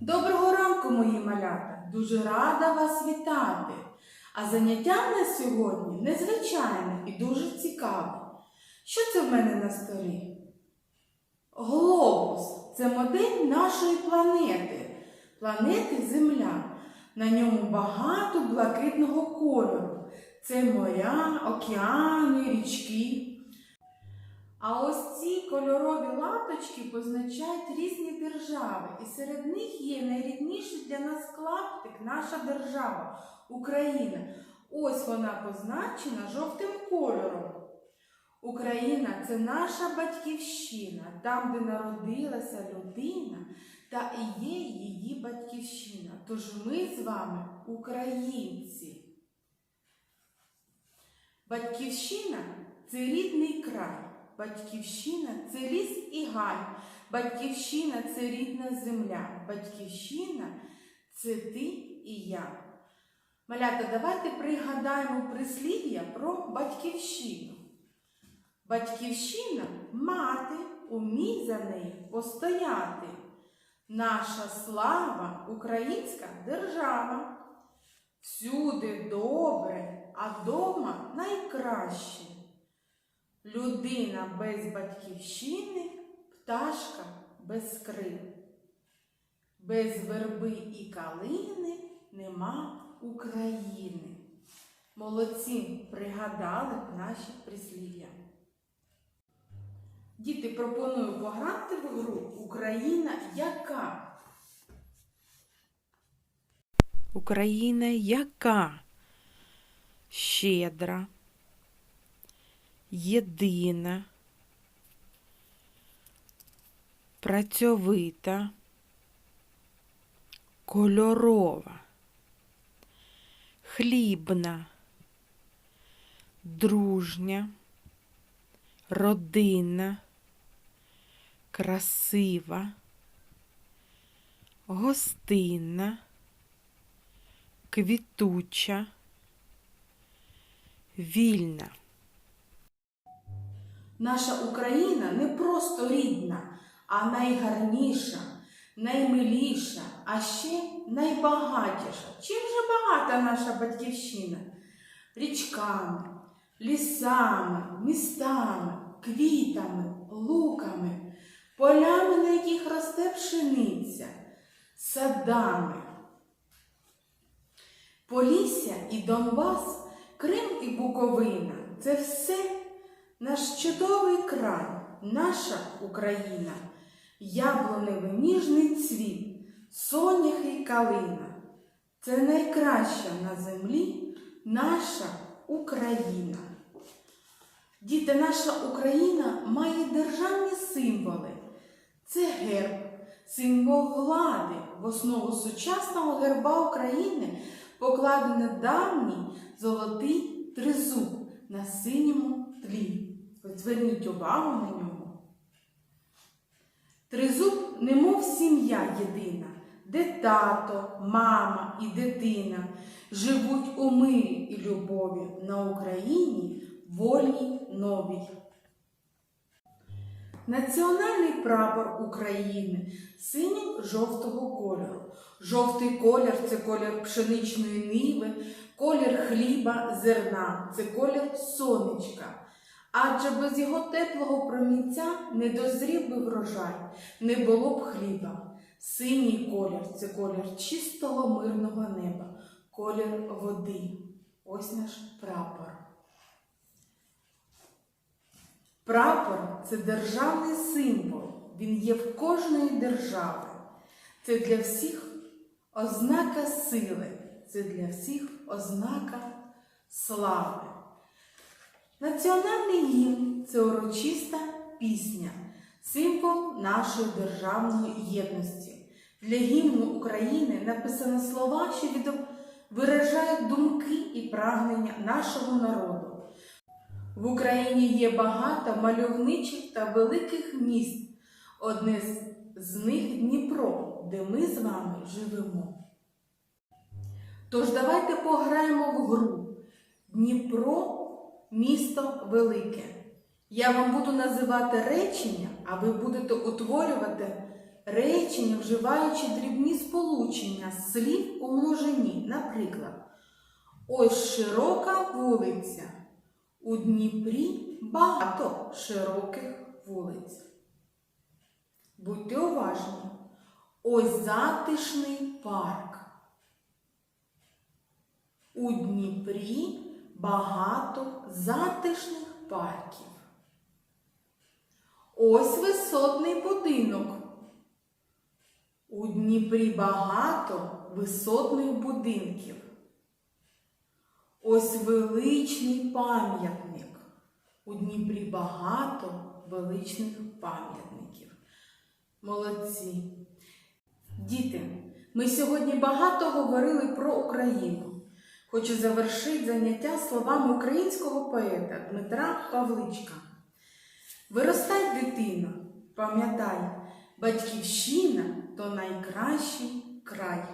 Доброго ранку, мої малята! Дуже рада вас вітати. А заняття в нас сьогодні незвичайне і дуже цікаве. Що це в мене на столі? Глобус це модель нашої планети, планети Земля. На ньому багато блакитного кольору. Це моря, океани, річки. А ось ці кольорові латочки позначають різні держави, і серед них є найрідніший для нас клаптик, наша держава, Україна. Ось вона позначена жовтим кольором. Україна це наша батьківщина, там, де народилася людина, та і є її батьківщина. Тож ми з вами українці. Батьківщина це рідний край. Батьківщина це ліс і гай. Батьківщина це рідна земля. Батьківщина це ти і я. Малята, давайте пригадаємо прислів'я про батьківщину. Батьківщина мати, умій за неї постояти. Наша слава українська держава. Всюди добре, а дома найкраще. Людина без батьківщини, пташка без крил. Без верби і калини нема України. Молодці пригадали наші прислів'я. Діти, пропоную пограти в гру Україна яка? Україна яка? Щедра, єдина, працьовита, кольорова, хлібна, дружня, родинна, красива, гостинна квітуча, вільна. Наша Україна не просто рідна, а найгарніша, наймиліша, а ще найбагатіша. Чим же багата наша батьківщина? Річками, лісами, містами, квітами, луками, полями, на яких росте пшениця, садами. Полісся і Донбас, Крим і Буковина це все наш чудовий край, наша Україна, яблуневий ніжний цвіт, соняхи калина. Це найкраща на землі наша Україна. Діти, наша Україна має державні символи. Це герб, символ влади. В основу сучасного герба України покладений давній золотий тризуб на синьому тлі. От зверніть увагу на нього. Тризуб, немов сім'я єдина, де тато, мама і дитина живуть у мирі і любові на Україні вольній новій. Національний прапор України синьо-жовтого кольору. Жовтий колір це колір пшеничної ниви, колір хліба, зерна, це колір сонечка. Адже без його теплого промінця не дозрів би врожай, не було б хліба. Синій колір це колір чистого мирного неба, колір води. Ось наш прапор. Прапор це державний символ. Він є в кожної держави. Це для всіх ознака сили, це для всіх ознака слави. Національний гімн це урочиста пісня, символ нашої державної єдності. Для гімну України написано слова, що виражають думки і прагнення нашого народу. В Україні є багато мальовничих та великих міст. Одне з них Дніпро, де ми з вами живемо. Тож давайте пограємо в гру. Дніпро місто велике. Я вам буду називати речення, а ви будете утворювати речення, вживаючи дрібні сполучення слів у множині. Наприклад, ось широка вулиця. У Дніпрі багато широких вулиць. Будьте уважні. Ось затишний парк. У Дніпрі багато затишних парків. Ось висотний будинок. У Дніпрі багато висотних будинків. Ось величний пам'ятник. У Дніпрі багато величних пам'ятників. Молодці. Діти, ми сьогодні багато говорили про Україну. Хочу завершити заняття словами українського поета Дмитра Павличка. Виростай, дитино, пам'ятай, батьківщина то найкращий край.